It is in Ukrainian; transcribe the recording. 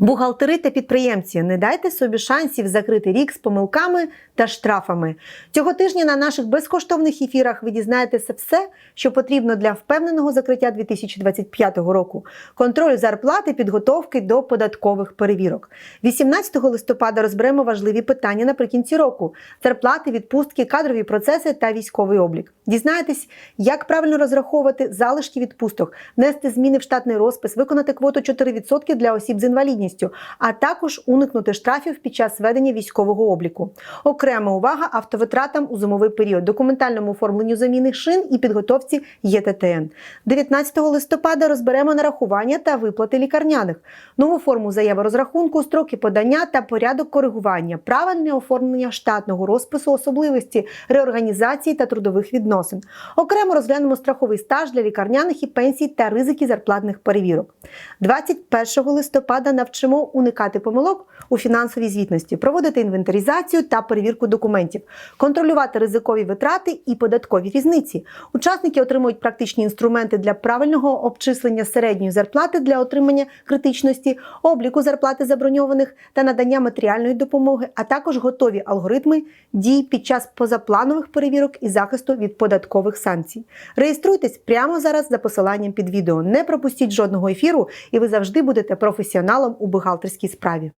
Бухгалтери та підприємці, не дайте собі шансів закрити рік з помилками та штрафами. Цього тижня на наших безкоштовних ефірах ви дізнаєтеся все, що потрібно для впевненого закриття 2025 року, контролю зарплати, підготовки до податкових перевірок. 18 листопада розберемо важливі питання наприкінці року: зарплати, відпустки, кадрові процеси та військовий облік. Дізнаєтесь, як правильно розраховувати залишки відпусток, внести зміни в штатний розпис, виконати квоту 4% для осіб з інвалідністю, а також уникнути штрафів під час ведення військового обліку. Окрема увага автовитратам у зимовий період, документальному оформленню заміни шин і підготовці ЄТТН. 19 листопада розберемо нарахування та виплати лікарняних, нову форму заяви розрахунку, строки подання та порядок коригування, правильне оформлення штатного розпису, особливості реорганізації та трудових відносин. Окремо розглянемо страховий стаж для лікарняних і пенсій та ризики зарплатних перевірок. 21 листопада навчимо уникати помилок у фінансовій звітності, проводити інвентаризацію та перевірку документів, контролювати ризикові витрати і податкові різниці. Учасники отримують практичні інструменти для правильного обчислення середньої зарплати для отримання критичності, обліку зарплати заброньованих та надання матеріальної допомоги, а також готові алгоритми дій під час позапланових перевірок і захисту від податкових санкцій. Реєструйтесь прямо зараз за посиланням під відео. Не пропустіть жодного ефіру, і ви завжди будете професіоналом у бухгалтерській справі.